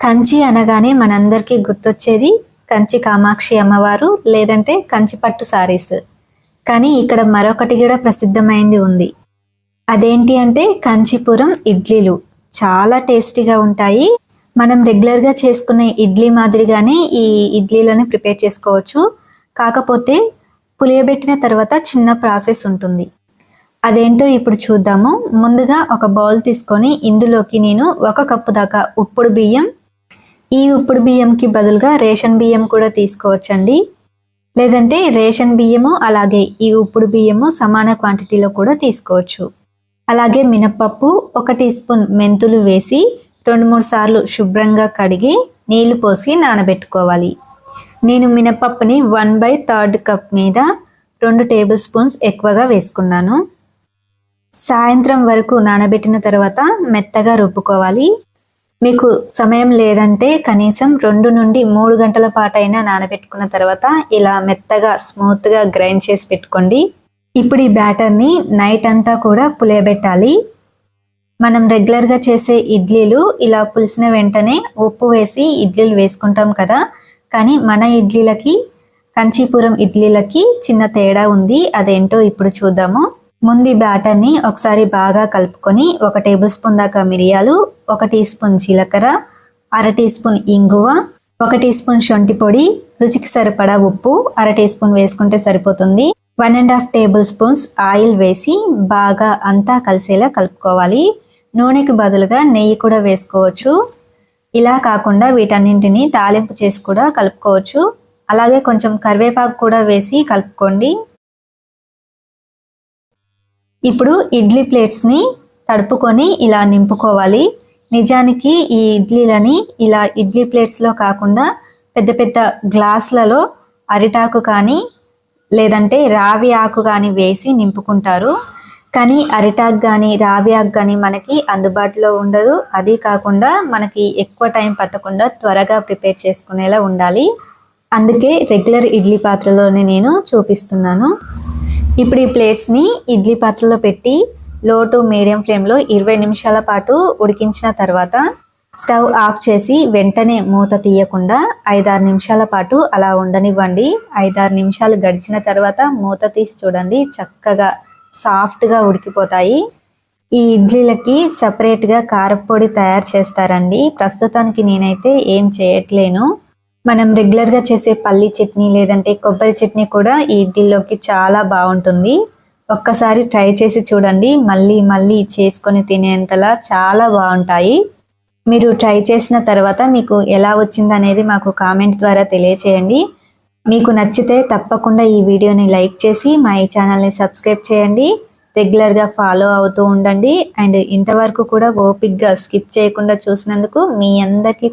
కంచి అనగానే మనందరికీ గుర్తొచ్చేది కంచి కామాక్షి అమ్మవారు లేదంటే కంచి పట్టు సారీస్. కానీ ఇక్కడ మరొకటి కూడా ప్రసిద్ధమైంది ఉంది. అదేంటి అంటే కంచిపురం ఇడ్లీలు. చాలా టేస్టీగా ఉంటాయి. మనం రెగ్యులర్గా చేసుకునే ఇడ్లీ మాదిరిగానే ఈ ఇడ్లీలను ప్రిపేర్ చేసుకోవచ్చు. కాకపోతే పులియబెట్టిన తర్వాత చిన్న ప్రాసెస్ ఉంటుంది. అదేంటో ఇప్పుడు చూద్దాము. ముందుగా ఒక బౌల్ తీసుకొని ఇందులోకి నేను ఒక కప్పు దాకా ఉప్పుడు బియ్యం ఈ ఉప్పుడు బియ్యంకి బదులుగా రేషన్ బియ్యం కూడా తీసుకోవచ్చండి. లేదంటే రేషన్ బియ్యము అలాగే ఈ ఉప్పుడు బియ్యము సమాన క్వాంటిటీలో కూడా తీసుకోవచ్చు. అలాగే మినప్పప్పు ఒక టీ స్పూన్ మెంతులు వేసి రెండు మూడు సార్లు శుభ్రంగా కడిగి నీళ్ళు పోసి నానబెట్టుకోవాలి. నేను మినప్పప్పుని వన్ బై థర్డ్ కప్ మీద రెండు టేబుల్ స్పూన్స్ ఎక్కువగా వేసుకున్నాను. సాయంత్రం వరకు నానబెట్టిన తర్వాత మెత్తగా రుబ్బుకోవాలి. మీకు సమయం లేదంటే కనీసం రెండు నుండి మూడు గంటల పాటైనా నానబెట్టుకున్న తర్వాత ఇలా మెత్తగా స్మూత్గా గ్రైండ్ చేసి పెట్టుకోండి. ఇప్పుడు ఈ బ్యాటర్ని నైట్ అంతా కూడా పులియబెట్టాలి. మనం రెగ్యులర్గా చేసే ఇడ్లీలు ఇలా పులిసిన వెంటనే ఉప్పు వేసి ఇడ్లీలు వేసుకుంటాం కదా. కానీ మన ఇడ్లీలకి కంచీపురం ఇడ్లీలకి చిన్న తేడా ఉంది. అదేంటో ఇప్పుడు చూద్దాము. ముందు బ్యాటర్ని ఒకసారి బాగా కలుపుకొని ఒక టేబుల్ స్పూన్ దాకా మిరియాలు ఒక టీ స్పూన్ జీలకర్ర అర టీ స్పూన్ ఇంగువ ఒక టీ స్పూన్ శొంఠి పొడి రుచికి సరిపడా ఉప్పు అర టీ స్పూన్ వేసుకుంటే సరిపోతుంది. One and half tablespoons oil వేసి బాగా అంతా కలిసేలా కలుపుకోవాలి. నూనెకి బదులుగా నెయ్యి కూడా వేసుకోవచ్చు. ఇలా కాకుండా వీటన్నింటిని తాలింపు చేసి కూడా కలుపుకోవచ్చు. అలాగే కొంచెం కరివేపాకు కూడా వేసి కలుపుకోండి. ఇప్పుడు ఇడ్లీ ప్లేట్స్ని తడుపుకొని ఇలా నింపుకోవాలి. నిజానికి ఈ ఇడ్లీలని ఇలా ఇడ్లీ ప్లేట్స్లో కాకుండా పెద్ద పెద్ద గ్లాసులలో అరిటాకు కానీ లేదంటే రావి ఆకు కానీ వేసి నింపుకుంటారు. కానీ అరిటాక్ కానీ రావి ఆకు కానీ మనకి అందుబాటులో ఉండదు. అది కాకుండా మనకి ఎక్కువ టైం పట్టకుండా త్వరగా ప్రిపేర్ చేసుకునేలా ఉండాలి. అందుకే రెగ్యులర్ ఇడ్లీ పాత్రలోనే నేను చూపిస్తున్నాను. ఇప్పుడు ఈ ప్లేట్స్ని ఇడ్లీ పాత్రలో పెట్టి లో టు మీడియం ఫ్లేమ్లో ఇరవై నిమిషాల పాటు ఉడికించిన తర్వాత స్టవ్ ఆఫ్ చేసి వెంటనే మూత తీయకుండా ఐదారు నిమిషాల పాటు అలా ఉండనివ్వండి. ఐదారు నిమిషాలు గడిచిన తర్వాత మూత తీసి చూడండి. చక్కగా సాఫ్ట్గా ఉడికిపోతాయి. ఈ ఇడ్లీలకి సపరేట్గా కారపొడి తయారు చేస్తారండి. ప్రస్తుతానికి నేనైతే ఏం చేయట్లేను. మనం రెగ్యులర్గా చేసే పల్లి చట్నీ లేదంటే కొబ్బరి చట్నీ కూడా ఈ ఇడ్లీలోకి చాలా బాగుంటుంది. ఒక్కసారి ట్రై చేసి చూడండి. మళ్ళీ మళ్ళీ చేసుకొని తినేంతలా చాలా బాగుంటాయి. మీరు ట్రై చేసిన తర్వాత మీకు ఎలా వచ్చిందనేది మాకు కామెంట్ ద్వారా తెలియచేయండి. మీకు నచ్చితే తప్పకుండా ఈ వీడియోని లైక్ చేసి మా ఈ ఛానల్ని సబ్స్క్రైబ్ చేయండి. రెగ్యులర్గా ఫాలో అవుతూ ఉండండి. అండ్ ఇంతవరకు కూడా ఓపిక్గా స్కిప్ చేయకుండా చూసినందుకు మీ అందరికీ